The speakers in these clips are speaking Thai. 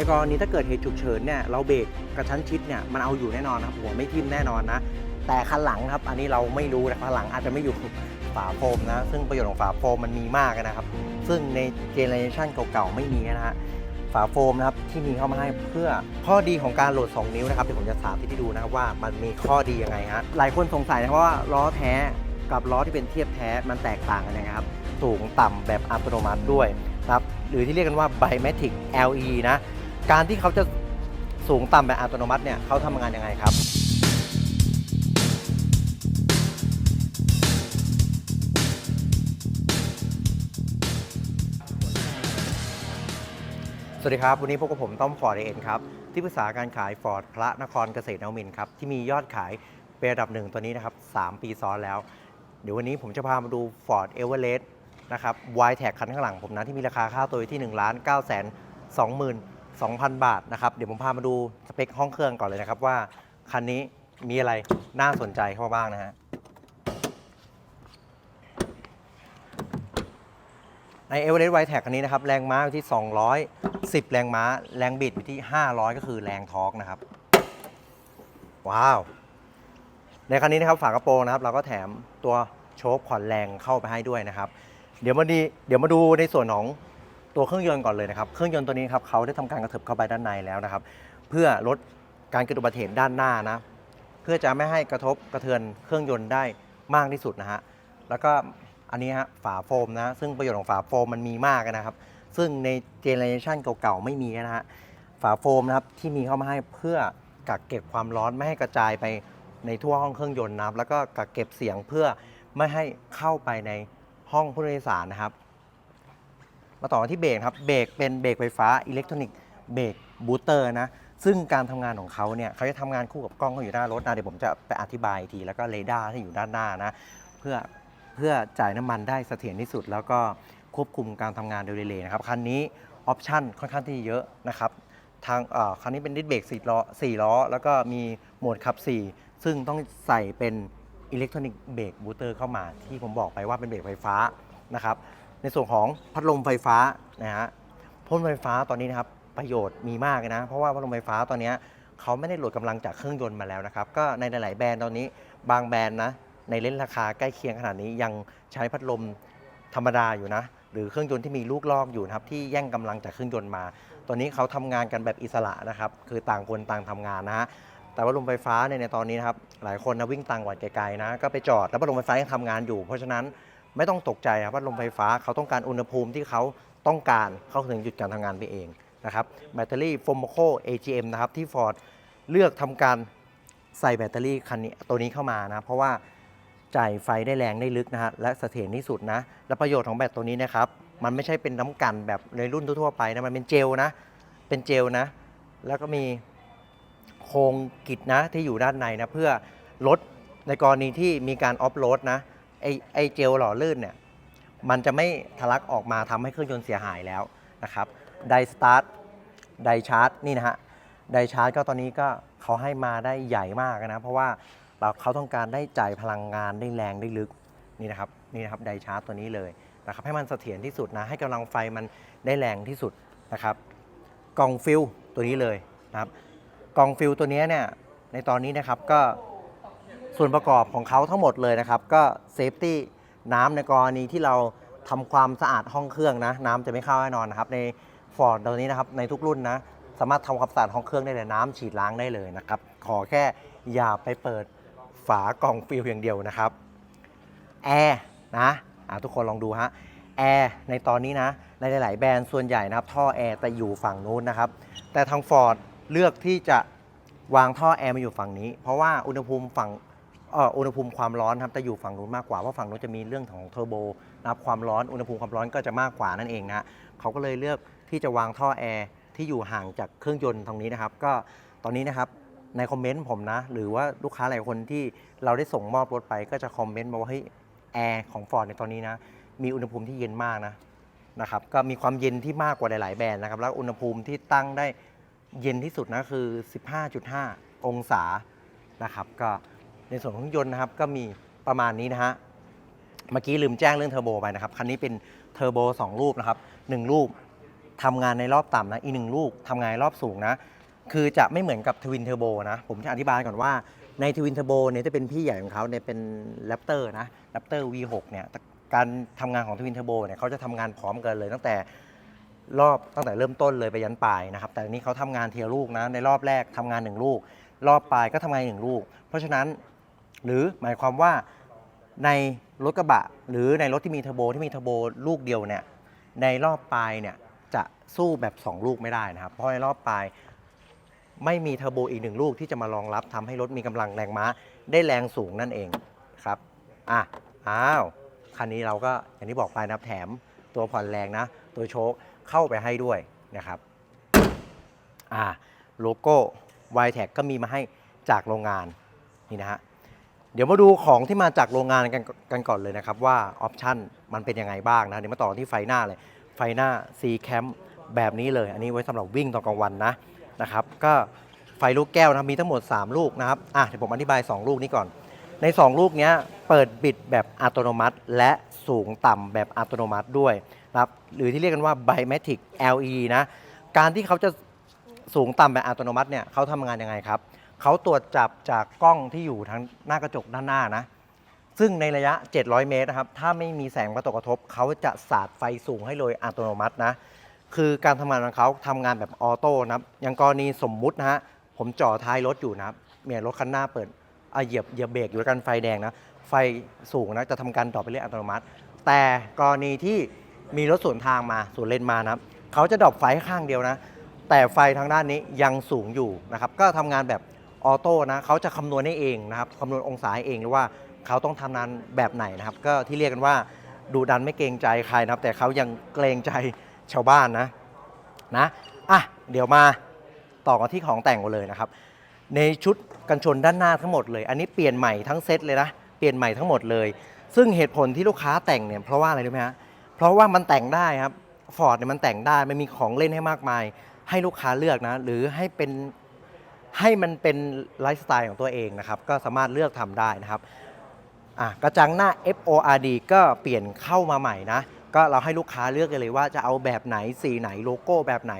ในกรณีถ้าเกิดเหตุฉุกเฉินเนี่ยเราเบรกกระชั้นชิดเนี่ยมันเอาอยู่แน่นอนครับหัวไม่ทิ่มแน่นอนนะ แต่คันหลังครับ อันนี้เราไม่รู้นะคันหลังอาจจะไม่อยู่ฝาโฟมนะ ซึ่งประโยชน์ของฝาโฟมมันมีมากนะครับ ซึ่งในเจเนอเรชันเก่าๆไม่มีนะฮะฝาโฟมนะครับที่มีเข้ามาให้เพื่อข้อดีของการโหลด 2 นิ้วนะครับเดี๋ยวผมจะสาธิตให้ดูนะครับว่ามันมีข้อดียังไงฮะหลายคนสงสัยนะครับว่าล้อแท้กับล้อที่เป็นเทียบแท้มันแตกต่างกันยังไงครับ สูงต่ำแบบอัตโนมัติด้วยนะครับหรือที่เรียกกันว่า Biometric LE นะ การที่เขาจะสูงต่ำแบบอัตโนมัติเนี่ยเขาทำงานยังไงครับ สวัสดีครับ วันนี้พบกับผมต้อมฟอร์ดเอ็นครับ ที่ปรึกษาการขายฟอร์ดพระนครเกษตรนวมินครับ ที่มียอดขายเป็นระดับหนึ่งตัวนี้นะครับ 3 ปีซ้อนแล้ว เดี๋ยววันนี้ผมจะพามาดู Ford e v e r e s t นะครับ y t a g คันข้างหลังผมนะ ที่มีราคาค่าตัวอยู่ที่ 1 9 2 2 0 0 0 2,000 บาทนะครับเดี๋ยวผมพามาดูสเปคห้องเครื่องก่อนเลยนะครับว่าคันนี้มีอะไรน่าสนใจเข้ามาบ้างนะฮะใน e v e r e s t y t e c คันนี้นะครับแรงม้าอยู่ที่ 210 แรงม้า แรงบิดอยู่ที่ 500 ก็คือแรงทอร์กนะครับ ว้าว ในคันนี้นะครับฝากระโปรงนะครับ เราก็แถมตัวโชคผ่อนแรงเข้าไปให้ด้วยนะครับ เดี๋ยวมาดีเดี๋ยวมาดูในส่วนของ ตัวเครื่องยนต์ก่อนเลยนะครับ เครื่องยนต์ตัวนี้ครับเขาได้ทำการกระเถิบเข้าไปด้านในแล้วนะครับ เพื่อลดการเกิดอุบัติเหตุด้านหน้านะ เพื่อจะไม่ให้กระทบกระเทือนเครื่องยนต์ได้มากที่สุดนะฮะ แล้วก็อันนี้ฮะฝาโฟมนะ ซึ่งประโยชน์ของฝาโฟมมันมีมากนะครับ ซึ่งในเจเนอเรชันเก่าๆไม่มีนะฮะ ฝาโฟมนะครับที่มีเข้ามาให้เพื่อกักเก็บความร้อนไม่ให้กระจายไปในทั่วห้องเครื่องยนต์นะครับ แล้วก็กักเก็บเสียงเพื่อไม่ให้เข้าไปในห้องผู้โดยสารนะครับ มาต่อที่เบรกครับเบรกเป็นเบรกไฟฟ้าอิเล็กทรอนิกส์เบรกบูสเตอร์นะซึ่งการทำงานของเขาเนี่ยเขาจะทำงานคู่กับกล้องที่อยู่หน้ารถนะเดี๋ยวผมจะไปอธิบายทีแล้วก็เรดาร์ที่อยู่ด้านหน้านะเพื่อเพื่อจ่ายน้ำมันได้เสถียรที่สุด แล้วก็ควบคุมการทำงานโดยเรเลยนะครับคันนี้ออปชั่นค่อนข้างที่เยอะนะครับทางเอ่อคันนี้เป็นดิสเบรก4ล้อ4ล้อ แล้วก็มีโหมดขับ 4 ซึ่งต้องใส่เป็นอิเล็กทรอนิกส์เบรกบูสเตอร์เข้ามาที่ผมบอกไปว่าเป็นเบรกไฟฟ้านะครับ ในส่วนของพัดลมไฟฟ้านะฮะพัดลมไฟฟ้าตอนนี้นะครับประโยชน์มีมากนะ เพราะว่าพัดลมไฟฟ้าตอนนี้เขาไม่ได้โหลดกำลังจากเครื่องยนต์มาแล้วนะครับ ก็ในหลาย ๆ แบรนด์ตอนนี้บางแบรนด์นะในเล่นราคาใกล้เคียงขนาดนี้ยังใช้พัดลมธรรมดาอยู่นะ หรือเครื่องยนต์ที่มีลูกลอกอยู่นะครับที่แย่งกำลังจากเครื่องยนต์มา ตอนนี้เขาทำงานกันแบบอิสระนะครับ คือต่างคนต่างทำงานนะฮะแต่ว่าลมไฟฟ้าเนี่ยในตอนนี้นะครับหลายคนนะวิ่งต่างหวัดไกลๆนะก็ไปจอดแล้วพัดลมไฟฟ้ายังทำงานอยู่ เพราะฉะนั้น ไม่ต้องตกใจครับว่าลมไฟฟ้าเขาต้องการอุณหภูมิที่เขาต้องการเขาถึงหยุดการทำงานไปเองนะครับแบตเตอรี่ f o m o c o AGM นะครับที่ Ford เลือกทำการใส่แบตเตอรี่คันนี้ตัวนี้เข้ามานะเพราะว่าจ่ายไฟได้แรงได้ลึกนะฮะและเสถียรที่สุดนะ และประโยชน์ของแบตตัวนี้นะครับ มันไม่ใช่เป็นน้ำกันแบบในรุ่นทั่วไปนะ มันเป็นเจลนะ เป็นเจลนะ แล้วก็มีโครงกิจนะที่อยู่ด้านในนะ เพื่อลดในกรณีที่มีการออฟโหลดนะ ไอไอเจลหล่อลื่นเนี่ยมันจะไม่ทะลักออกมาทำให้เครื่องยนต์เสียหายแล้วนะครับไดสตาร์ทไดชาร์จนี่นะฮะไดชาร์จก็ตอนนี้ก็เขาให้มาได้ใหญ่มากนะเพราะว่าเราเขาต้องการได้จ่ายพลังงานได้แรงได้ลึกนี่นะครับนี่นะครับไดชาร์จตัวนี้เลยนะครับให้มันเสถียรที่สุดนะให้กำลังไฟมันได้แรงที่สุดนะครับกล่องฟิลตัวนี้เลยนะครับกล่องฟิลตัวนี้เนี่ยในตอนนี้นะครับก็ ส่วนประกอบของเขาทั้งหมดเลยนะครับ ก็เซฟตี้น้ำในกรณีที่เราทำความสะอาดห้องเครื่องนะ น้ำจะไม่เข้าแน่นอนนะครับ ในฟอร์ดตัวนี้นะครับในทุกรุ่นนะ สามารถทำความสะอาดห้องเครื่องได้เลยน้ำฉีดล้างได้เลยนะครับ ขอแค่อย่าไปเปิดฝากล่องฟิลอย่างเดียวนะครับแอร์นะะทุกคนลองดูฮะแอร์ในตอนนี้นะในหลาย ๆ แบรนด์ส่วนใหญ่นะครับ ท่อแอร์แต่อยู่ฝั่งนู้นนะครับ แต่ทาง Ford เลือกที่จะวางท่อแอร์มาอยู่ฝั่งนี้ เพราะว่าอุณหภูมิฝั่ง อ่ออุณหภูมิความร้อนครับจะอยู่ฝั่งนู้นมากกว่าเพราะฝั่งนู้นจะมีเรื่องของเทอร์โบนะครับความร้อนอุณหภูมิความร้อนก็จะมากกว่านั่นเองนะเขาก็เลยเลือกที่จะวางท่อแอร์ที่อยู่ห่างจากเครื่องยนต์ตรงนี้นะครับ ก็ตอนนี้นะครับในคอมเมนต์ผมนะ หรือว่าลูกค้าหลายคนที่เราได้ส่งมอบรถไปก็จะคอมเมนต์มาว่าเฮ้ยแอร์ของ Ford ในตอนนี้นะ มีอุณหภูมิที่เย็นมากนะนะครับก็มีความเย็นที่มากกว่าหลาย ๆ แบรนด์นะครับ แล้วอุณหภูมิที่ตั้งได้เย็นที่สุดนะคือ 15.5 องศานะครับ ก็ ในส่วนของยนต์นะครับก็มีประมาณนี้นะฮะเมื่อกี้ลืมแจ้งเรื่องเทอร์โบไปนะครับคันนี้เป็นเทอร์โบ2รูปนะครับ1รูปทำงานในรอบต่ำนะอีกหนึ่งลูกทำงานรอบสูงนะคือจะไม่เหมือนกับทวินเทอร์โบนะผมจะอธิบายก่อนว่าในทวินเทอร์โบเนี่ยจะเป็นพี่ใหญ่ของเขาเนี่ยเป็นแรปเตอร์นะแรปเตอร์ V6 เนี่ยการทำงานของทวินเทอร์โบเนี่ยเขาจะทำงานพร้อมกันเลย ตั้งแต่รอบตั้งแต่เริ่มต้นเลยไปยันปลายนะครับแต่อันนี้เขาทำงานเทียลูกนะในรอบแรกทำงานหนึ่งลูก รอบปลายก็ทำงานหนึ่งลูก เพราะฉะนั้น หรือหมายความว่าในรถกระบะ หรือในรถที่มีเทอร์โบที่มีเทอร์โบลูกเดียวเนี่ยในรอบปลายเนี่ยจะสู้แบบ 2 ลูกไม่ได้นะครับ เพราะในรอบปลายไม่มีเทอร์โบอีกหนึ่งลูกที่จะมารองรับทำให้รถมีกำลังแรงม้าได้แรงสูงนั่นเองครับอะอ้าวคันนี้เราก็อย่างที่บอกไปนับแถมตัวผ่อนแรงนะ ตัวโชคเข้าไปให้ด้วยนะครับอ่าโลโก้ y t e c ก็มีมาให้จากโรงงานนี่นะฮะ เดี๋ยวมาดูของที่มาจากโรงงานกันกันก่อนเลยนะครับ ว่าออปชันมันเป็นยังไงบ้างนะ เดี๋ยวมาต่อที่ไฟหน้าเลย ไฟหน้า C Cam แบบนี้เลย อันนี้ไว้สำหรับวิ่งตอนกลางวันนะนะครับ ก็ไฟลูกแก้วนะมีทั้งหมด 3 ลูกนะครับอะเดี๋ยวผมอธิบาย 2 ลูกนี้ก่อน ใน 2 ลูกเนี้ยเปิดบิดแบบอัตโนมัติ และสูงต่ำแบบอัตโนมัติด้วยนะครับหรือที่เรียกกันว่า Bimatic LE นะการที่เขาจะสูงต่ำแบบอัตโนมัติเนี่ยเขาทำงานยังไงครับ เขาตรวจจับจากกล้องที่อยู่ทางหน้ากระจกด้านหน้านะ ซึ่งในระยะ 700 เมตรนะครับ ถ้าไม่มีแสงกระตกกระทบ เขาจะสาดไฟสูงให้เลยอัตโนมัตินะ คือการทำงานของเขาทำงานแบบออโต้นะครับ อย่างกรณีสมมุตินะฮะ ผมจ่อท้ายรถอยู่นะครับเนี่ยรถคันหน้าเปิดเหยียบเหยียบเบรกอยู่กันไฟแดงนะ ไฟสูงนะ จะทำการดรอปไปเรื่อยอัตโนมัติ แต่กรณีที่มีรถสวนทางมาสวนเลนมานะครับ เขาจะดรอปไฟข้างเดียวนะ แต่ไฟทางด้านนี้ยังสูงอยู่นะครับ ก็ทำงานแบบ ออโต้นะเขาจะคำนวณให้เองนะครับคำนวณองศาให้เองหรือว่าเขาต้องทำงานแบบไหนนะครับ ก็ที่เรียกกันว่าดูดันไม่เกรงใจใครนะครับ แต่เขายังเกรงใจชาวบ้านนะนะอะเดี๋ยวมาต่อกันที่ของแต่งกันเลยนะครับ ในชุดกันชนด้านหน้าทั้งหมดเลย อันนี้เปลี่ยนใหม่ทั้งเซตเลยนะเปลี่ยนใหม่ทั้งหมดเลย ซึ่งเหตุผลที่ลูกค้าแต่งเนี่ยเพราะว่าอะไรรู้ไหมฮะเพราะว่ามันแต่งได้ครับฟอร์ดเนี่ยมันแต่งได้มันมีของเล่นให้มากมาย ให้ลูกค้าเลือกนะ หรือให้เป็น ให้มันเป็นไลฟ์สไตล์ของตัวเองนะครับ ก็สามารถเลือกทำได้นะครับอะกระจังหน้า FORD ก็เปลี่ยนเข้ามาใหม่นะ ก็เราให้ลูกค้าเลือกเลยว่าจะเอาแบบไหนสีไหนโลโก้แบบไหน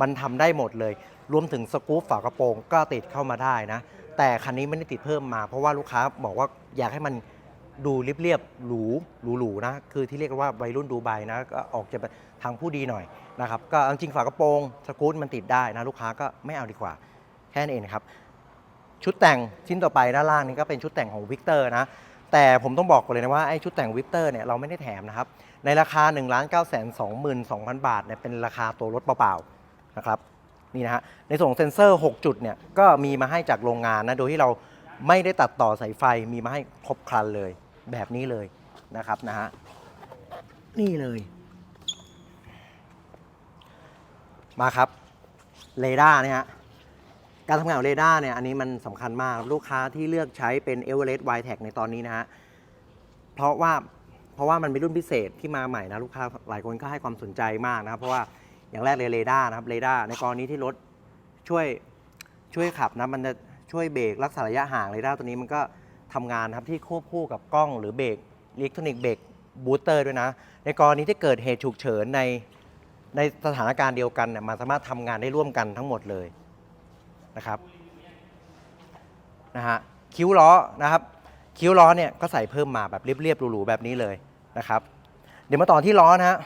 มันทำได้หมดเลย รวมถึงสกู๊ปฝากระโปรงก็ติดเข้ามาได้นะ แต่คันนี้ไม่ได้ติดเพิ่มมา เพราะว่าลูกค้าบอกว่าอยากให้มันดูเรียบๆหรูหรูๆนะ คือที่เรียกว่าวัยรุ่นดูไบนะก็ออกจะทางผู้ดีหน่อยนะครับ ก็จริงฝากระโปรงสกู๊ตมันติดได้นะลูกค้าก็ไม่เอาดีกว่า แค่นั้นเองครับ ชุดแต่งชิ้นต่อไปด้านล่างนี้ก็เป็นชุดแต่งของวิกเตอร์นะ แต่ผมต้องบอกก่อนเลยนะว่าไอ้ชุดแต่งวิกเตอร์เนี่ยเราไม่ได้แถมนะครับ ในราคา 1 9 2 2 0 0 0 บาทเนี่ยเป็นราคาตัวรถเปล่าๆนะครับนี่นะฮะในส่วนของเซ็นเซอร์ 6 จุดเนี่ยก็มีมาให้จากโรงงานนะโดยที่เราไม่ได้ตัดต่อสายไฟมีมาให้ครบครันเลยแบบนี้เลยนะครับนะฮะนี่เลย มาครับ เรดาร์เนี่ยฮะ การทำงานของเรดาร์เนี่ยอันนี้มันสำคัญมากลูกค้าที่เลือกใช้เป็น e v e r e s t y t e c ในตอนนี้นะฮะเพราะว่าเพราะว่ามันเป็นรุ่นพิเศษที่มาใหม่นะลูกค้าหลายคนก็ให้ความสนใจมากนะครับเพราะว่าอย่างแรกเลยเรดาร์นะครับเรดาร์ในกรณีที่รถช่วยช่วยขับนะมันจะช่วยเบรกรักษาระยะห่างเรดาร์ตัวนี้มันก็ทำงานนะครับที่ควบคู่กับกล้องหรือเบรกอิเล็กทรอนิกส์เบรกบูสเตอร์ด้วยนะ ในกรณีที่เกิดเหตุฉุกเฉินในในสถานการณ์เดียวกันเนี่ยมันสามารถทำงานได้ร่วมกันทั้งหมดเลย นะครับนะฮะคิ้วล้อนะครับ คิ้วล้อเนี่ยก็ใส่เพิ่มมาแบบเรียบๆหรูๆแบบนี้เลยนะครับ เดี๋ยวมาต่อที่ล้อนะฮะ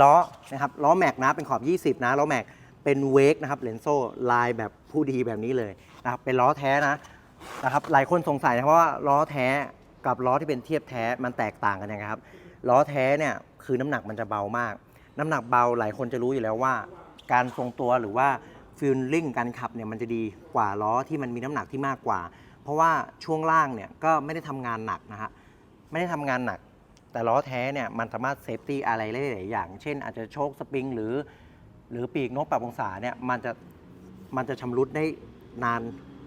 ล้อนะครับล้อแม็กนะเป็นขอบ 20 นะล้อแม็กเป็นเวกนะครับเลนโซ่ลายแบบผู้ดีแบบนี้เลยนะครับเป็นล้อแท้นะนะครับหลายคนสงสัยนะเพราะว่าล้อแท้กับล้อที่เป็นเทียบแท้มันแตกต่างกันยังไงครับล้อแท้เนี่ยคือน้ำหนักมันจะเบามาก น้ำหนักเบาหลายคนจะรู้อยู่แล้วว่า การทรงตัวหรือว่า ฟิลลิ่งการขับเนี่ยมันจะดีกว่าล้อที่มันมีน้ำหนักที่มากกว่า เพราะว่าช่วงล่างเนี่ยก็ไม่ได้ทำงานหนักนะฮะไม่ได้ทำงานหนัก แต่ล้อแท้เนี่ยมันสามารถเซฟตี้อะไรได้หลายอย่าง เช่นอาจจะโชคสปริงหรือ หรือปีกนกปรับองศาเนี่ยมันจะมันจะชำรุดได้นาน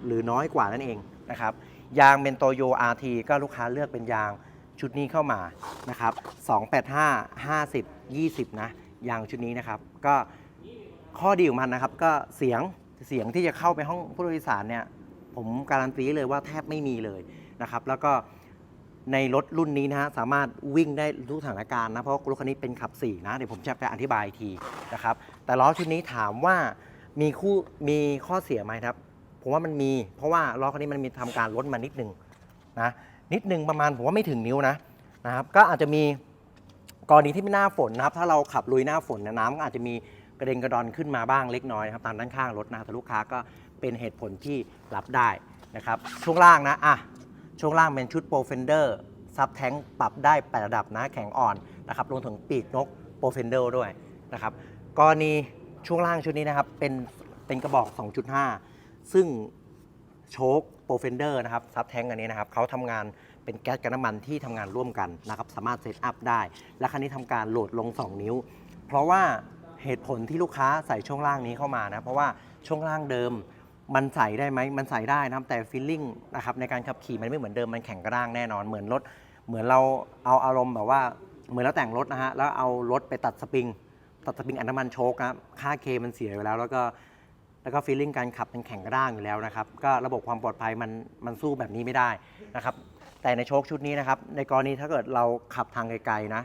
หรือน้อยกว่านั่นเองนะครับ ยางเป็นโตโย RT ก็ลูกค้าเลือกเป็นยางชุดนี้เข้ามานะครับ 285 50 20 นะ ยางชุดนี้นะครับ ก็ ข้อดีของมันนะครับ ก็เสียงเสียงที่จะเข้าไปห้องผู้โดยสารเนี่ย ผมการันตีเลยว่าแทบไม่มีเลยนะครับ แล้วก็ในรถรุ่นนี้นะฮะสามารถวิ่งได้ทุกสถานการณ์นะเพราะรถคันนี้เป็นขับ4นะเดี๋ยวผมจะไปอธิบายทีนะครับ แต่ล้อชุดนี้ถามว่ามีคู่มีข้อเสียไหมครับ ผมว่ามันมี เพราะว่าล้อคันนี้มันมีทำการลดมานิดนึงนะนิดนึงประมาณผมว่าไม่ถึงนิ้วนะนะครับ ก็อาจจะมีกรณีที่ไม่หน้าฝนนะครับ ถ้าเราขับลุยหน้าฝนเนยน้ำก็อาจจะมี กระเด็นกระดอนขึ้นมาบ้างเล็กน้อยนะครับตามด้านข้างรถนะแต่ลูกค้าก็เป็นเหตุผลที่รับได้นะครับช่วงล่างนะอะช่วงล่างเป็นชุดโปรเฟนเดอร์ซับแท้งปรับได้8ระดับนะแข็งอ่อนนะครับรวมถึงปีกนกโปรเฟนเดอร์ด้วยนะครับกรณีช่วงล่างชุดนี้นะครับเป็นเป็นกระบอก 2.5 ซึ่งโชคโปรเฟนเดอร์นะครับซับแท้งอันนี้นะครับเขาทำงานเป็นแก๊สกับน้ำมันที่ทำงานร่วมกันนะครับสามารถเซตอัพได้ และคันนี้ทำการโหลดลง 2 นิ้ว เพราะว่า เหตุผลที่ลูกค้าใส่ช่วงล่างนี้เข้ามานะเพราะว่าช่วงล่างเดิมมันใส่ได้ไหมมันใส่ได้นะครับแต่ฟีลลิ่งนะครับในการขับขี่มันไม่เหมือนเดิมมันแข็งกระด้างแน่นอนเหมือนรถเหมือนเราเอาอารมณ์แบบว่าเหมือนเราแต่งรถนะฮะแล้วเอารถไปตัดสปริง ตัดสปริงอันน้ำมันโชคนะค่าเคมันเสียไปแล้ว แล้วก็แล้วก็ฟีลลิ่งการขับมันแข็งกระด้างอยู่แล้วนะครับก็ระบบความปลอดภัยมันมันสู้แบบนี้ไม่ได้นะครับแต่ในโชคชุดนี้นะครับในกรณีถ้าเกิดเราขับทางไกลๆนะ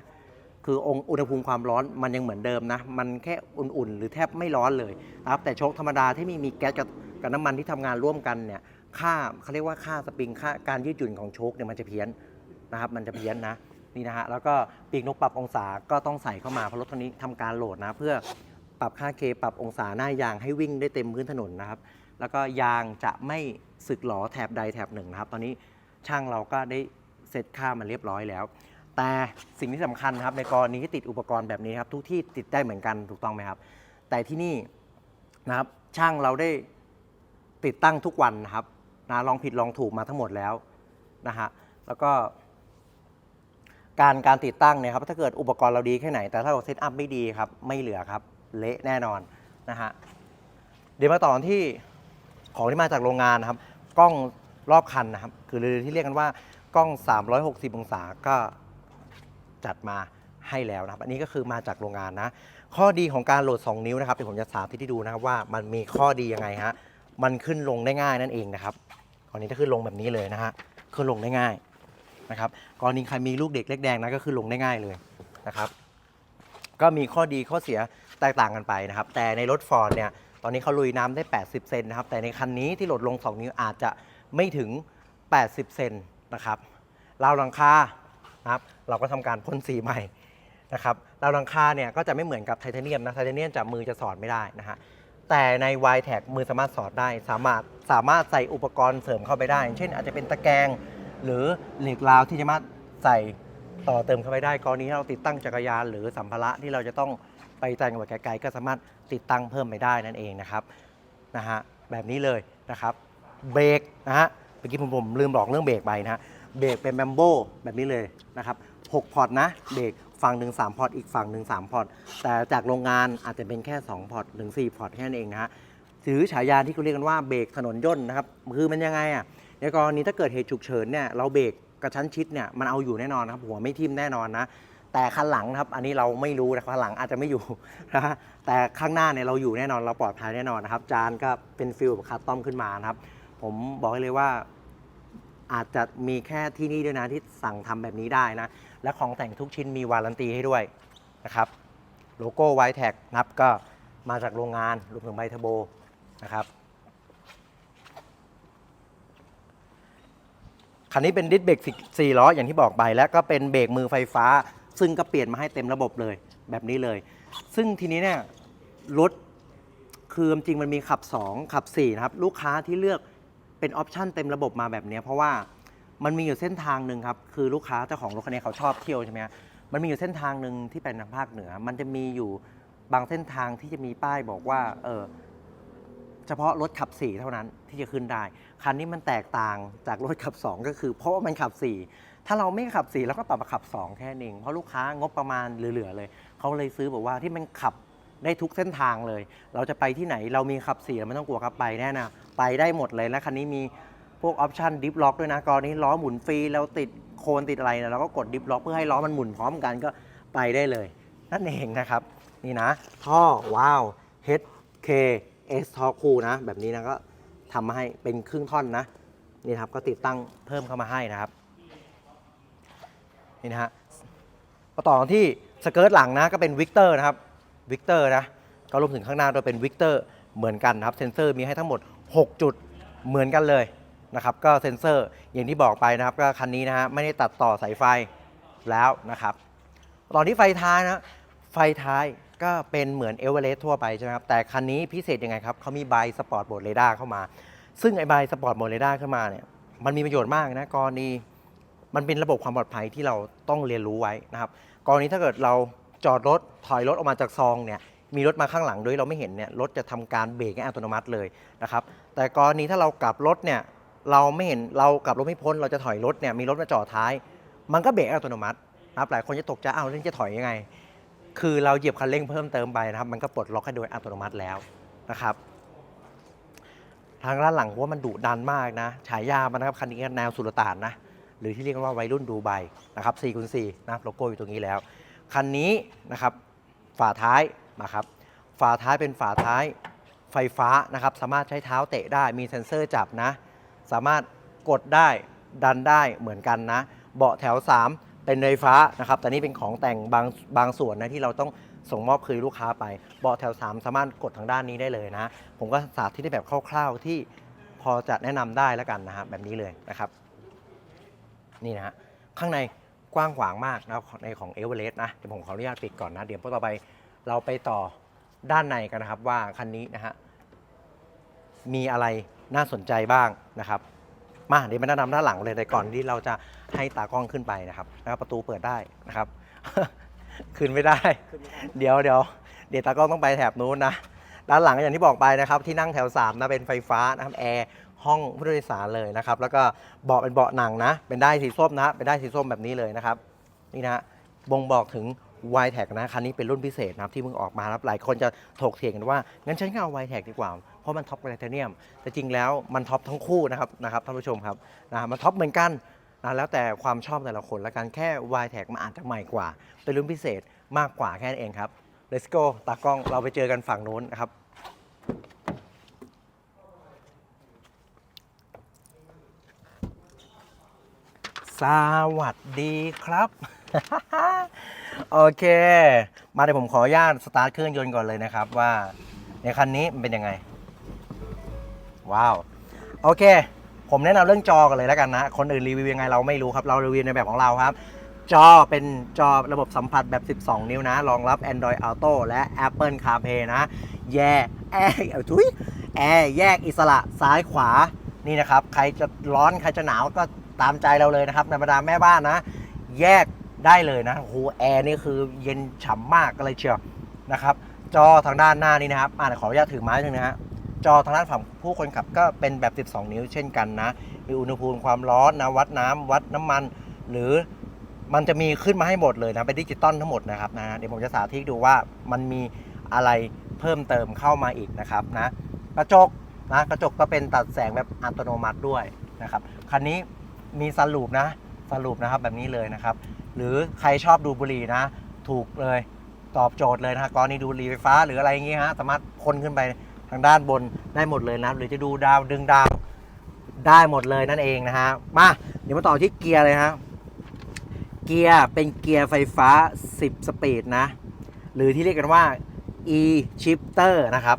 คือองค์อุณหภูมิความร้อนมันยังเหมือนเดิมนะ มันแค่อุ่นๆ หรือแทบไม่ร้อนเลยนะครับแต่โชคธรรมดาที่มีมีแก๊สกับกับน้ำมันที่ทำงานร่วมกันเนี่ยค่าเขาเรียกว่าค่าสปริงค่าการยืดหยุ่นของโชคเนี่ยมันจะเพี้ยนนะครับมันจะเพี้ยนนะนี่นะฮะแล้วก็ปีกนกปรับองศาก็ต้องใส่เข้ามาเพราะรถคันนี้ทำการโหลดนะเพื่อปรับค่าเคปรับองศาหน้ายางให้วิ่งได้เต็มพื้นถนนนะครับ แล้วก็ยางจะไม่สึกหลอแถบใดแถบหนึ่งนะครับ ตอนนี้ช่างเราก็ได้เซตค่ามันเรียบร้อยแล้ว แต่สิ่งที่สำคัญนะครับในกรณีที่ติดอุปกรณ์แบบนี้ครับทุกที่ติดได้เหมือนกันถูกต้องไหมครับ แต่ที่นี่นะครับช่างเราได้ติดตั้งทุกวันนะครับนะลองผิดลองถูกมาทั้งหมดแล้วนะฮะแล้วก็ การการติดตั้งเนี่ยครับถ้าเกิดอุปกรณ์เราดีแค่ไหน แต่ถ้าเราเซตอัพไม่ดีครับ ไม่เหลือครับ เละแน่นอนนะฮะเดี๋ยวมาต่อที่ของที่มาจากโรงงานนะครับ กล้องรอบคันนะครับ คือที่เรียกกันว่ากล้อง 360 องศาก็ จัดมาให้แล้วนะครับ อันนี้ก็คือมาจากโรงงานนะ ข้อดีของการโหลด 2 นิ้วนะครับเดี๋ยวผมจะสาธิตให้ดูนะครับว่ามันมีข้อดียังไงฮะ มันขึ้นลงได้ง่ายนั่นเองนะครับตอนนี้ถ้าขึ้นลงแบบนี้เลยนะฮะ ขึ้นลงได้ง่ายนะครับกรณีใครมีลูกเด็กเล็กแดงนะก็คือลงได้ง่ายเลยนะครับ ก็มีข้อดีข้อเสียแตกต่างกันไปนะครับ แต่ในรถฟอร์ดเนี่ย ตอนนี้เขาลุยน้ำได้ 80 เซนนะครับ แต่ในคันนี้ที่หลดลง 2 นิ้วอาจจะไม่ถึง 80 เซนนะครับ ราวหลังคา นะครับ เราก็ทำการพ่นสีใหม่นะครับราวหลังคาเนี่ยก็จะไม่เหมือนกับไทเทเนียมนะไทเทเนียมจะมือจะสอดไม่ได้นะฮะแต่ใน y t แท็มือสามารถสอดได้ สามารถสามารถใส่อุปกรณ์เสริมเข้าไปได้ เช่นอาจจะเป็นตะแกรงหรือเหล็กราวที่จะมาใส่ต่อเติมเข้าไปได้กรณีที่เราติดตั้งจักรยาน หรือสัมภาระที่เราจะต้องไปต่างจังหวัดไกลๆก็สามารถติดตั้งเพิ่มไปได้นั่นเองนะครับนะฮะแบบนี้เลยนะครับเบรกนะฮะเมื่อกี้ผมผมลืมบอกเรื่องเบรกไปนะฮะ เบรกเป็นแบมโบแบบนี้เลยนะครับ6พอร์ตนะเบรกฝั่งหนึ่ง3พอร์ตอีกฝั่งหนึ่ง3พอร์ตแต่จากโรงงานอาจจะเป็นแค่ 2 พอร์ตถึง4พอร์ตแค่นั้นเองนะฮะถือฉายาที่เขาเรียกกันว่าเบรกถนนย่นนะครับคือมันยังไงอะในกรณีถ้าเกิดเหตุฉุกเฉินเนี่ยเราเบรกกระชั้นชิดเนี่ยมันเอาอยู่แน่นอนครับหัวไม่ทิ่มแน่นอนนะแต่คันหลังนะครับอันนี้เราไม่รู้นะคันหลังอาจจะไม่อยู่นะฮะแต่ข้างหน้าเนี่ยเราอยู่แน่นอนเราปลอดภัยแน่นอนนะครับจานก็เป็นฟิลแบบคัสตอมขึ้นมานะครับผมบอกให้เลยว่า อาจจะมีแค่ที่นี่ด้วยนะที่สั่งทำแบบนี้ได้นะ และของแต่งทุกชิ้นมีวารันตีให้ด้วยนะครับ โลโก้ไวแท็กนับก็มาจากโรงงานรวมถึงใบเทอร์โบนะครับ คันนี้เป็นดิสเบรกสี่ล้ออย่างที่บอกไป แล้วก็เป็นเบรกมือไฟฟ้า ซึ่งก็เปลี่ยนมาให้เต็มระบบเลย แบบนี้เลย ซึ่งทีนี้เนี่ยรถคือจริงๆมันมีขับ 2 ขับ4นะครับลูกค้าที่เลือก เป็นออปชันเต็มระบบมาแบบเนี้ยเพราะว่ามันมีอยู่เส้นทางหนึ่งครับ คือลูกค้าเจ้าของรถคันนี้เขาชอบเที่ยวใช่ไหมฮะมันมีอยู่เส้นทางหนึ่งที่เป็นทางภาคเหนือ มันจะมีอยู่บางเส้นทางที่จะมีป้ายบอกว่าเออเฉพาะรถขับ 4 เท่านั้นที่จะขึ้นได้ คันนี้มันแตกต่างจากรถขับ 2 ก็คือ เพราะว่ามันขับ 4 ถ้าเราไม่ขับ 4 แล้วก็ปรับมาขับ 2 แค่นั้นเองเพราะลูกค้างบประมาณเหลือๆเลย เขาเลยซื้อบอกว่าที่มันขับได้ทุกเส้นทางเลย เราจะไปที่ไหนเรามีขับ4เราไม่ต้องกลัวครับไปแน่นะ ไปได้หมดเลยและคันนี้มีพวกออปชันดิฟล็อกด้วยนะกรณีล้อหมุนฟรีเราติดโคนติดอะไรเนี่ยเราก็กดดิฟล็อกเพื่อให้ล้อมันหมุนพร้อมกันก็ไปได้เลย นั่นเองนะครับ นี่นะ ท่อว้าว HK S ท่อคูนะ แบบนี้นะก็ทำมาให้เป็นครึ่งท่อนนะ นี่ครับก็ติดตั้งเพิ่มเข้ามาให้นะครับ นี่นะฮะมาต่อที่สเกิร์ตหลังนะก็เป็นวิกเตอร์นะครับวิกเตอร์นะก็รวมถึงข้างหน้าด้วยเป็นวิกเตอร์เหมือนกันนะครับ เซนเซอร์มีให้ทั้งหมด 6 จุดเหมือนกันเลยนะครับก็เซนเซอร์อย่างที่บอกไปนะครับก็คันนี้นะฮะไม่ได้ตัดต่อสายไฟแล้วนะครับตอนที่ไฟท้ายนะไฟท้ายก็เป็นเหมือนเอเวอเรสต์ทั่วไปใช่ไหมครับแต่คันนี้พิเศษยังไงครับเขามีไบสปอร์ตโหมดเรดาร์เข้ามา ซึ่งไอไบสปอร์ตโหมดเรดาร์เข้ามาเนี่ยมันมีประโยชน์มากนะกรณีมันเป็นระบบความปลอดภัยที่เราต้องเรียนรู้ไว้นะครับกรณีถ้าเกิดเราจอดรถถอยรถออกมาจากซองเนี่ย มีรถมาข้างหลังโดยเราไม่เห็นเนี่ยรถจะทำการเบรกให้อัตโนมัติเลยนะครับแต่กรณีถ้าเรากลับรถเนี่ยเราไม่เห็นเรากลับรถไม่พ้น เราจะถอยรถเนี่ยมีรถมาจอดท้าย มันก็เบรกอัตโนมัตินะครับหลายคนจะตกใจอ้าวแล้วจะถอยยังไง คือเราเหยียบคันเร่งเพิ่มเติมไปนะครับมันก็ปลดล็อกให้โดยอัตโนมัติแล้วนะครับทางด้านหลังว่ามันดุดันมากนะฉายามันนะครับคันนี้แนวสุลต่านนะหรือที่เรียกว่าวัยรุ่นดูไบนะครับ4คูณ4นะโลโก้อยู่ตรงนี้แล้ว คันนี้นะครับฝาท้าย นะครับ ฝาท้ายเป็นฝาท้ายไฟฟ้านะครับ สามารถใช้เท้าเตะได้มีเซ็นเซอร์จับนะ สามารถกดได้ดันได้เหมือนกันนะ เบาะแถว 3 เป็นไฟฟ้านะครับ แต่นี่เป็นของแต่งบางบางส่วนนะที่เราต้องส่งมอบคืนลูกค้าไป เบาะแถว 3 สามารถกดทางด้านนี้ได้เลยนะ ผมก็สาธิตได้แบบคร่าวๆที่พอจะแนะนำได้แล้วกันนะฮะแบบนี้เลยนะครับ นี่นะฮะข้างในกว้างขวางมากนะในของเอเวอเรสต์นะเดี๋ยวผมขออนุญาตปิดก่อนนะ เดี๋ยวพอต่อไป เราไปต่อด้านในกันนะครับว่าคันนี้นะฮะมีอะไรน่าสนใจบ้างนะครับ มาเดี๋ยวมาแนะนำด้านหลังเลยแต่ก่อนที่เราจะให้ตากล้องขึ้นไปนะครับแล้วประตูเปิดได้นะครับ ขึ้นไม่ได้ เดี๋ยวเดี๋ยวเดี๋ยวตากล้องต้องไปแถบนู้นนะด้านหลังอย่างที่บอกไปนะครับ ที่นั่งแถว3นะเป็นไฟฟ้านะครับแอร์ห้องผู้โดยสารเลยนะครับ แล้วก็เบาะเป็นเบาะหนังนะ เป็นได้สีส้มนะเป็นได้สีส้มแบบนี้เลยนะครับ นี่นะบ่งบอกถึง y t แท็กนะคันนี้เป็นรุ่นพิเศษนะครับที่เพิ่งออกมาครับหลายคนจะถกเถียงกันว่า งั้นฉันก็เอา y t แท็กดีกว่า เพราะมันท็อปไทเทเนียม แต่จริงแล้วมันท็อปทั้งคู่นะครับนะครับท่านผู้ชมครับนะมันท็อปเหมือนกันนะแล้วแต่ความชอบแต่ละคนละกันแค่ y t แท็กมันอาจจะใหม่กว่า เป็นรุ่นพิเศษมากกว่าแค่นั้นเองครับ let's go ตากล้องเราไปเจอกันฝั่งนู้นนะครับสวัสดีครับ โอเค มาเดี๋ยวผมขออนุญาตสตาร์ทเครื่องยนต์ก่อนเลยนะครับว่าในคันนี้มันเป็นยังไง ว้าว โอเค ผมแนะนำเรื่องจอกันเลยแล้วกันนะ คนอื่นรีวิวยังไงเราไม่รู้ครับ เรารีวิวในแบบของเราครับ จอเป็นจอระบบสัมผัสแบบ 12 นิ้วนะ รองรับ Android Auto และ Apple CarPlay นะ แย่แอร์เอาทุยแอร์แยกอิสระซ้ายขวา นี่นะครับ ใครจะร้อนใครจะหนาวก็ตามใจเราเลยนะครับในบรรดาแม่บ้านนะ แยก ได้เลยนะโอ้โหแอร์นี่คือเย็นฉ่ำมากกันเลยเชียวนะครับจอทางด้านหน้านี่นะครับอ่าขออนุญาตถือไม้หนึ่งนะฮะจอทางด้านฝั่งผู้คนขับก็เป็นแบบ 12 นิ้วเช่นกันนะ มีอุณหภูมิความร้อนนะ วัดน้ำวัดน้ำมัน หรือมันจะมีขึ้นมาให้หมดเลยนะ เป็นดิจิตอลทั้งหมดนะครับนะ เดี๋ยวผมจะสาธิตดูว่ามันมีอะไรเพิ่มเติมเข้ามาอีกนะครับนะ กระจกนะ กระจกก็เป็นตัดแสงแบบอัตโนมัติด้วยนะครับ คันนี้มีสลูปนะสลูปนะครับแบบนี้เลยนะครับ หรือใครชอบดูบุหรี่นะ ถูกเลยตอบโจทย์เลยนะฮะกรณีดูบุหรี่ไฟฟ้าหรืออะไรอย่างงี้ฮะสามารถพ่นขึ้นไปทางด้านบนได้หมดเลยนะหรือจะดูดาวดึงดาวได้หมดเลยนั่นเองนะฮะมาเดี๋ยวมาต่อที่เกียร์เลยฮะเกียร์เป็นเกียร์ไฟฟ้า 10 สปีดนะ หรือที่เรียกกันว่า e shifter นะครับ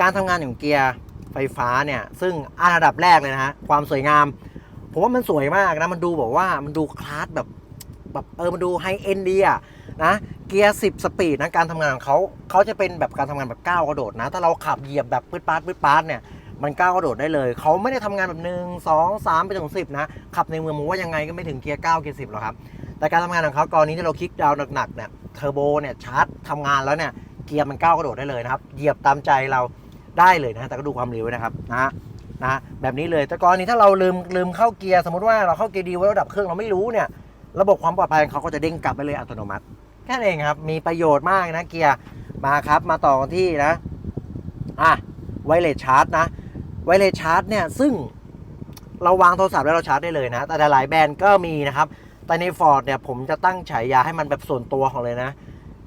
การทำงานของเกียร์ไฟฟ้าเนี่ย ซึ่งอันดับแรกเลยนะฮะ ความสวยงาม ผมว่ามันสวยมากนะ มันดูแบบว่ามันดูคลาสแบบ แบบเออมันดูไฮเอ็นดีอะนะเกียร์10 สปีดนะการทำงานของเขาเขาจะเป็นแบบการทำงานแบบก้าวกระโดดนะ ถ้าเราขับเหยียบแบบปื๊ดปาดปื๊ดปาดเนี่ยมันก้าวกระโดดได้เลย เขาไม่ได้ทำงานแบบหนึ่งสองสามไปถึงสิบนะ ขับในเมืองผมว่ายังไงก็ไม่ถึงเกียร์เก้าเกียร์สิบหรอกครับ แต่การทำงานของเขากรณีที่เราคลิกดาวหนักๆเนี่ยเทอร์โบเนี่ยชาร์จทำงานแล้วเนี่ยเกียร์มันก้าวกระโดดได้เลยนะครับเหยียบตามใจเราได้เลยนะแต่ก็ดูความเร็วนะครับนะนะแบบนี้เลยแต่กรณีถ้าเราลืมลืมเข้าเกียร์สมมติว่าเราเข้าเกียร์ดีไว้ระดับเครื่องเราไม่รู้เนี่ย ระบบความปลอดภัยของเขาก็จะเด้งกลับไปเลยอัตโนมัติ แค่นั้นเองครับ มีประโยชน์มากนะเกียร์มาครับ มาต่อกันที่นะอะไวเลสชาร์จนะไวเลสชาร์จเนี่ยซึ่งเราวางโทรศัพท์แล้วเราชาร์จได้เลยนะ แต่หลายแบรนด์ก็มีนะครับ แต่ใน Ford เนี่ยผมจะตั้งฉายาให้มันแบบส่วนตัวของเลยนะ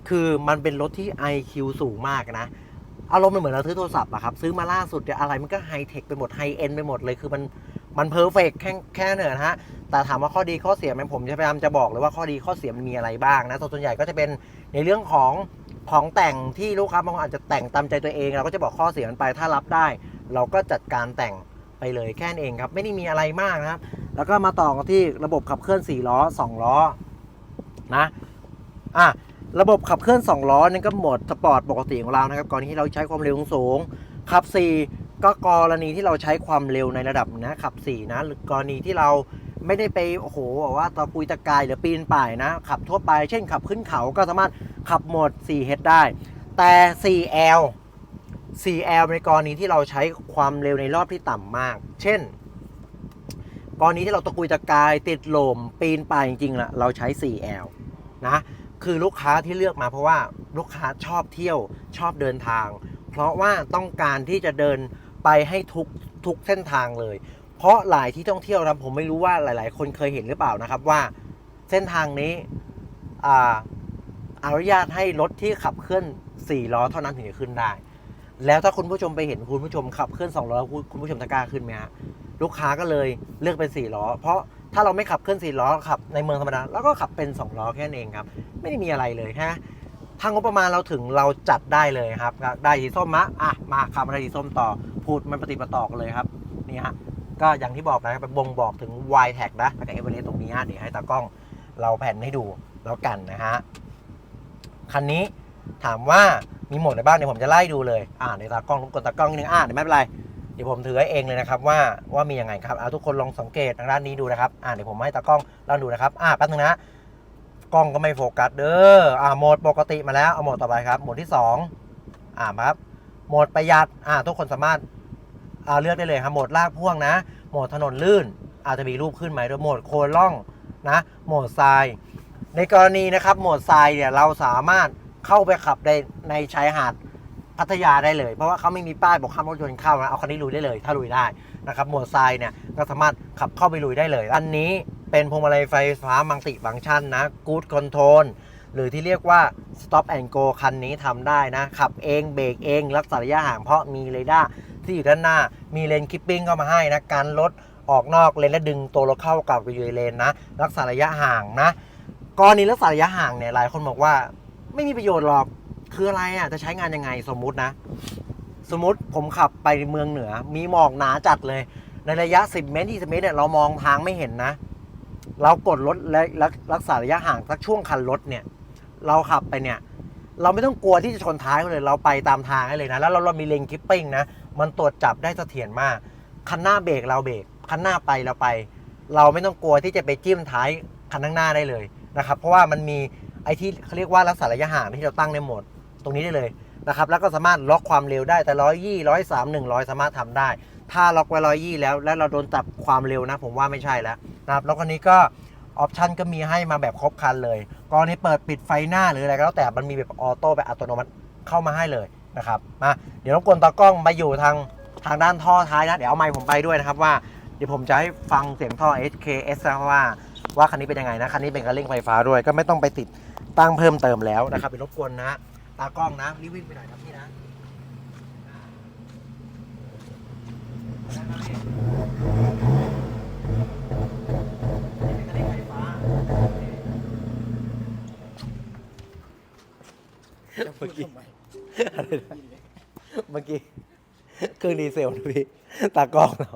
คือมันเป็นรถที่ IQ สูงมากนะ อารมณ์มันเหมือนเราซื้อโทรศัพท์อะครับ ซื้อมาล่าสุดเนี่ยอะไรมันก็ไฮเทคไปหมดไฮเอ็นไปหมดเลย คือมัน มันเพอร์เฟกแค่แค่เนินฮะแต่ถามว่าข้อดีข้อเสียมันผมจะพยายามจะบอกเลยว่าข้อดีข้อเสียมันมีอะไรบ้างนะส่วนใหญ่ก็จะเป็นในเรื่องของของแต่งที่ลูกค้าบางคนอาจจะแต่งตามใจตัวเอง เราก็จะบอกข้อเสียมันไปถ้ารับได้ เราก็จัดการแต่งไปเลยแค่นั้นเองครับ ไม่ได้มีอะไรมากนะครับ แล้วก็มาต่อกันที่ระบบขับเคลื่อน 4 ล้อ 2 ล้อนะอะระบบขับเคลื่อน 2 ล้อนี่ก็หมดสปอร์ตปกติของเรานะครับกรณีที่เราใช้ความเร็วสูงขับ 4 ก็กรณีที่เราใช้ความเร็วในระดับนะขับ4นะหรือกรณีที่เราไม่ได้ไปโอ้โหแบบว่าตะปุยตะกายหรือปีนป่ายนะ ขับทั่วไป เช่นขับขึ้นเขาก็สามารถขับโหมด 4H ได้ แต่ 4L 4L ในกรณีที่เราใช้ความเร็วในรอบที่ต่ำมาก เช่น กรณีที่เราตะกุยตะกายติดลมปีนป่ายจริงๆล่ะเราใช้ 4L นะคือลูกค้าที่เลือกมาเพราะว่าลูกค้าชอบเที่ยวชอบเดินทาง เพราะว่าต้องการที่จะเดิน ไปให้ทุกทุกเส้นทางเลย เพราะหลายที่ท่องเที่ยวนะผมไม่รู้ว่าหลาย ๆ คนเคยเห็นหรือเปล่านะครับว่าเส้นทางนี้อาอนุญาตให้รถที่ขับเคลื่อน4ล้อเท่านั้นถึงจะขึ้นได้ แล้วถ้าคุณผู้ชมไปเห็นคุณผู้ชมขับเคลื่อน2ล้อคุณผู้ชมจะกล้าขึ้นไหมฮะลูกค้าก็เลยเลือกเป็น4ล้อ เพราะถ้าเราไม่ขับเคลื่อน4ล้อขับในเมืองธรรมดาเราก็ขับเป็น2ล้อแค่นั้นเองครับ ไม่ได้มีอะไรเลยฮะทางงบประมาณเราถึงเราจัดได้เลยครับ ได้สีส้มมะอะมาขับอะไรสีส้มต่อ พูดมันปฏิปต่อกันเลยครับนี่ฮะก็อย่างที่บอกนะครับบ่งบอกถึง y t a g นะแล้วก็เอเวอเรสตรงนี้ฮะเดี๋ยวให้ตากล้องเราแผ่นให้ดูแล้วกันนะฮะคันนี้ถามว่ามีโหมดอะไรบ้างเดี๋ยวผมจะไล่ดูเลยอ่าในตากล้องกวนตากล้องนิดนึงอ่าเดี๋ยวไม่เป็นไรเดี๋ยวผมถือเองเลยนะครับว่าว่ามียังไงครับเอาทุกคนลองสังเกตทางด้านนี้ดูนะครับอ่าเดี๋ยวผมให้ตากล้องลองดูนะครับอ่าแป๊บนึงนะกล้องก็ไม่โฟกัสเด้ออ่าโหมดปกติมาแล้วเอาโหมดต่อไปครับโหมดที่ 2อ่ามาครับโหมดประหยัดอ่าทุกคนสามารถ เลือกได้เลยครับโหมดลากพ่วงนะ โหมดถนนลื่น อาจจะมีรูปขึ้นไหมด้วยโหมดโคนล่องนะ โหมดทราย ในกรณีนะครับโหมดทรายเนี่ยเราสามารถเข้าไปขับในในชายหาดพัทยาได้เลย เพราะว่าเขาไม่มีป้ายบอกห้ามรถยนต์เข้านะเอาคันนี้ลุยได้เลย ถ้าลุยได้นะครับโหมดทรายเนี่ยก็สามารถขับเข้าไปลุยได้เลย อันนี้เป็นพวงมาลัยไฟฟ้ามังติฟังก์ชันนะ Good Control หรือที่เรียกว่า Stop and Go คันนี้ทำได้นะ ขับเองเบรกเอง รักษาระยะห่างเพราะมีเรดาร์ ที่อยู่ด้านหน้า มีเลนคิปปิ้งเข้ามาให้นะการลดออกนอกเลนและดึงตัวราเข้ากลับไปอยู่ในเลนนะ รักษาระยะห่างนะกรณีรักษาระยะห่างเนี่ยหลายคนบอกว่า ไม่มีประโยชน์หรอกคืออะไรอะจะใช้งานยังไงสมมุตินะ สมมติผมขับไปเมืองเหนือ มีหมอกหนาจัดเลย ในระยะ 10 เมตร20เมตรเนี่ยเรามองทางไม่เห็นนะ เรากดรถและรักษาระยะห่างสักช่วงคันรถเนี่ย เราขับไปเนี่ย เราไม่ต้องกลัวที่จะชนท้ายเขาเลยเราไปตามทางให้เลยนะ แล้วเราเรามีเลนคิปปิ้งนะ มันตรวจจับได้เสถียรมาก คันหน้าเบรกเราเบรก คันหน้าไปเราไป เราไม่ต้องกลัวที่จะไปจิ้มท้ายคันข้างหน้าได้เลยนะครับ เพราะว่ามันมีไอ้ที่เขาเรียกว่ารักษาระยะห่างที่เราตั้งในโหมดตรงนี้ได้เลยนะครับ แล้วก็สามารถล็อกความเร็วได้แต่ร้อยยี่ร้อยสามหนึ่งร้อยสามารถทำได้ ถ้าล็อกไว้ร้อยยี่แล้ว แล้วเราโดนจับความเร็วนะ ผมว่าไม่ใช่แล้วนะครับ แล้วคันนี้ก็ออปชันก็มีให้มาแบบครบคันเลยกรณีเปิดปิดไฟหน้าหรืออะไรก็แล้วแต่ มันมีแบบออโต้แบบอัตโนมัติเข้ามาให้เลย นะครับมาเดี๋ยวรบกวนตากล้องมาอยู่ทางทางด้านท่อท้ายนะ เดี๋ยวเอาไมค์ผมไปด้วยนะครับว่าเดี๋ยวผมจะให้ฟังเสียงท่อ HKS นะว่าว่าคันนี้เป็นยังไงนะคันนี้เป็นการเร่งไฟฟ้าด้วยก็ไม่ต้องไปติดตั้งเพิ่มเติมแล้วนะครับเป็นรบกวนนะตากล้องนะรีบวิ่งไปหน่อยครับพี่นะเมื่อกี้ อะไรนะเมื่อกี้เครื่องดีเซลนะพี่ตากล้องเรา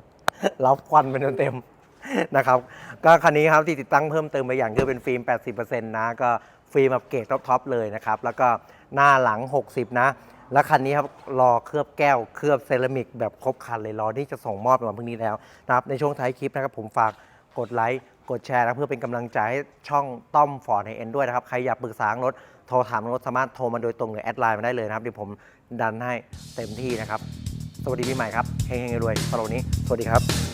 รับควันไปเต็มๆนะครับ ก็คันนี้ครับที่ติดตั้งเพิ่มเติมไปอย่างคือเป็นฟิล์ม 80%นะ ก็ฟิล์มแบบเกรดท็อปๆเลยนะครับ แล้วก็หน้าหลัง 60 นะ แล้วคันนี้ครับรอเคลือบแก้วเคลือบเซรามิกแบบครบคันเลยรอที่จะส่งมอบในวันพรุ่งนี้แล้วนะครับในช่วงท้ายคลิปนะครับผมฝากกดไลค์กดแชร์นะเพื่อเป็นกำลังใจให้ช่องต้อมฟอร์ดในเอ็นด้วยนะครับ ใครอยากปรึกษารถ ทรถามรถสามารถโทรมาโดยตรงหรือแอดไลน์มาได้เลยนะครับเดี๋ยวผมดันให้เต็มที่นะครับ สวัสดีปีใหม่ครับเฮงๆรวยๆสำหรับวันนี้ สวัสดีครับ